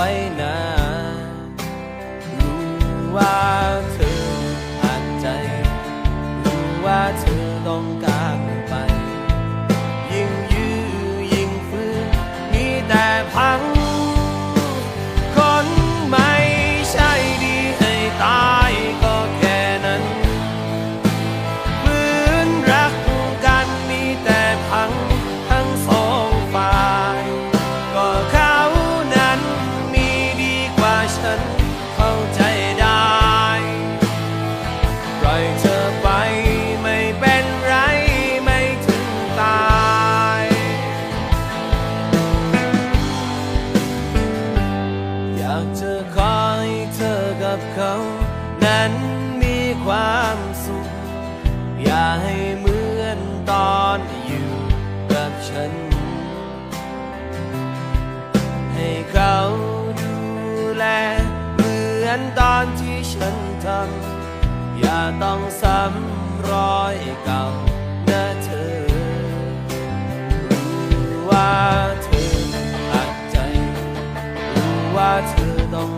ไว้นา มือนตอนที่ฉันทำอย่าต้องซ้ำรอยเก่านะเธอ รู้ว่าเธอหักใจ รู้ว่าเธอต้อง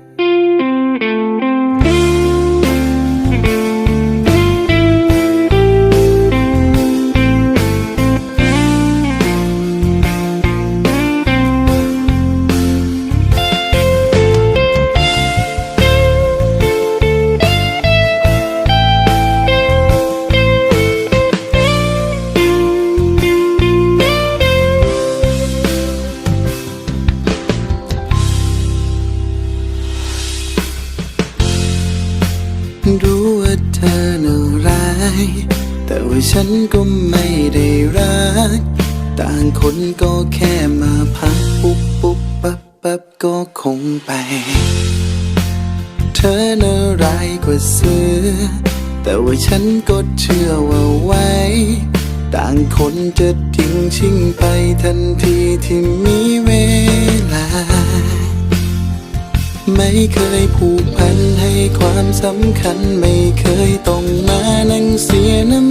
ฉันก็ไม่ได้รัก ต่างคนก็แค่มาพักปุ๊บปุ๊บปั๊บปั๊บก็คงไป เธอน่าร้ายกว่าเสือ แต่ว่าฉันก็เชื่อว่าไว้ ต่างคนจะทิ้งชิงไปทันทีที่มีเวลาไม่เคยผูกพันให้ความสำคัญไม่เคยต้องมานั่งเสียน้ำ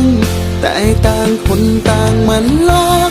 ง แต่ต่างคนต่างมันลอก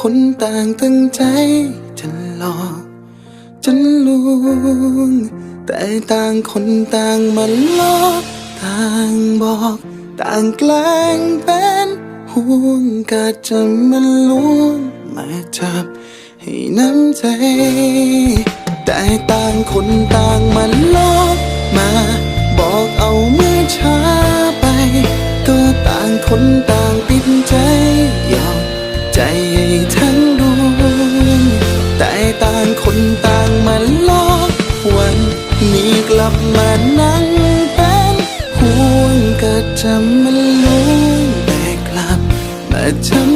คนต่างตั้งใจจะหลอกจะลวง แต่ต่างคนต่างมันลอกต่างบอก ต่างแกล้งเป็นห่วงก็จะมาลวงมาจับให้น้ำใจ แต่ต่างคนต่างมันลอกมา บอกเอาเมื่อช้าไป ก็ต่างคนต่างปิดใจยอม ใจให้ทั้งดวงแต่ต่างคนต่างมันลอกวันนี้กลับมานั่งเป็นห่วงก็จะมาลุ้งแต่กลับมาจำ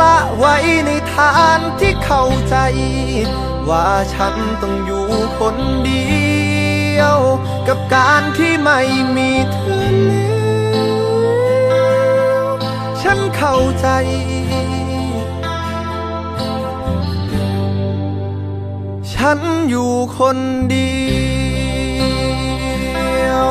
ละไว้ในฐานที่เข้าใจ ว่าฉันต้องอยู่คนเดียว กับการที่ไม่มีเธอแล้วฉันเข้าใจฉันอยู่คนเดียว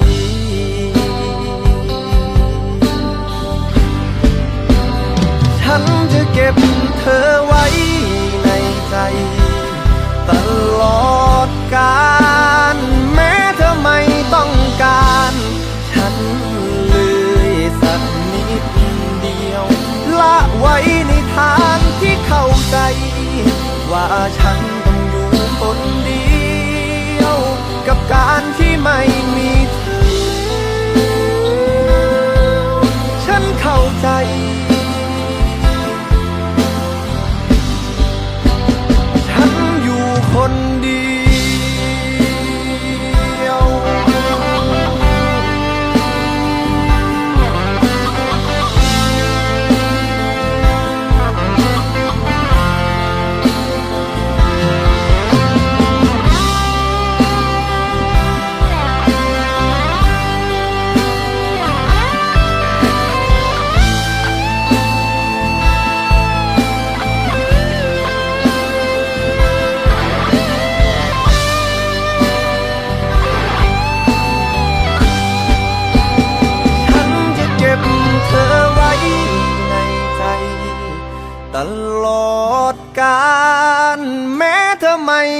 ฉันต้องอยู่คนเดียว กับการที่ไม่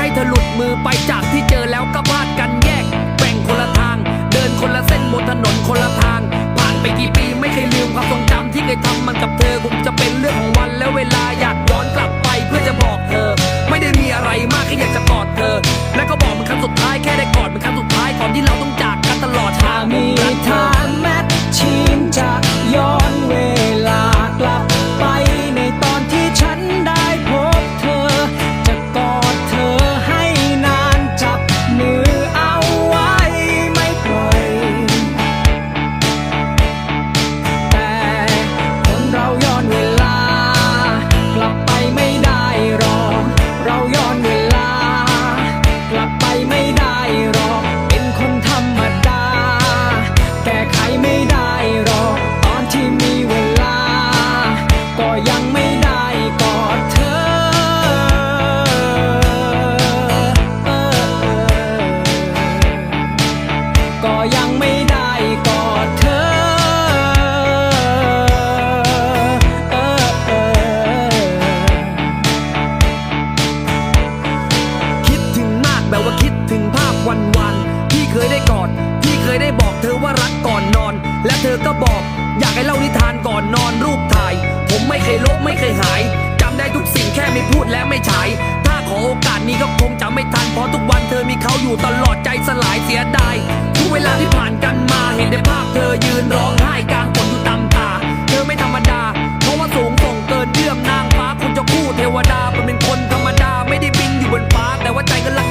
ให้เธอหลุดมือไปจากที่เจอแล้วก็พลาดกันแยกแบ่งคนละทาง เดินคนละเส้นบนถนนคนละทาง ผ่านไปกี่ปีไม่เคยลืมความทรงจำที่เคยทำมันกับเธอคงจะเป็นเรื่องของวันและเวลาอยาก 我养。 ได้พูดและไม่ใช่ถ้าขอโอกาสนี้ก็คงจะไม่ทัน เพราะทุกวันเธอมีเขาอยู่ตลอดใจสลายเสียดายทุกเวลาที่ผ่านกันมาเห็นได้ภาพเธอยืนร้องไห้กลางฝนอยู่ตามตา เธอไม่ธรรมดา เพราะว่าสูงส่งเกินเยื่อมนางฟ้าคุณจะคู่เทวดาเป็นคนธรรมดาไม่ได้บินอยู่บนฟ้า แต่ว่าใจก็รัก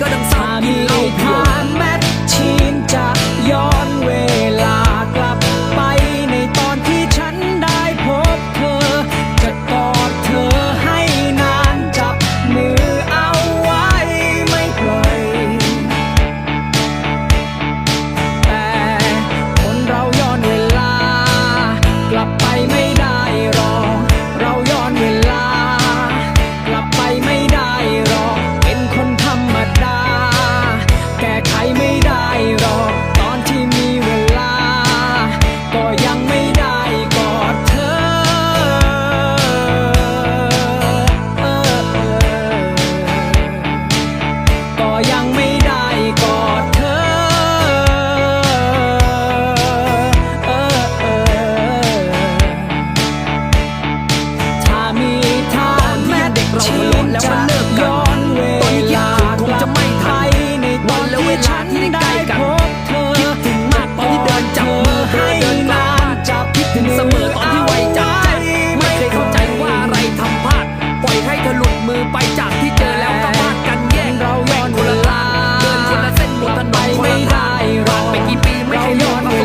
ก็ดังซาำกิเล้าเพียว 幺幺八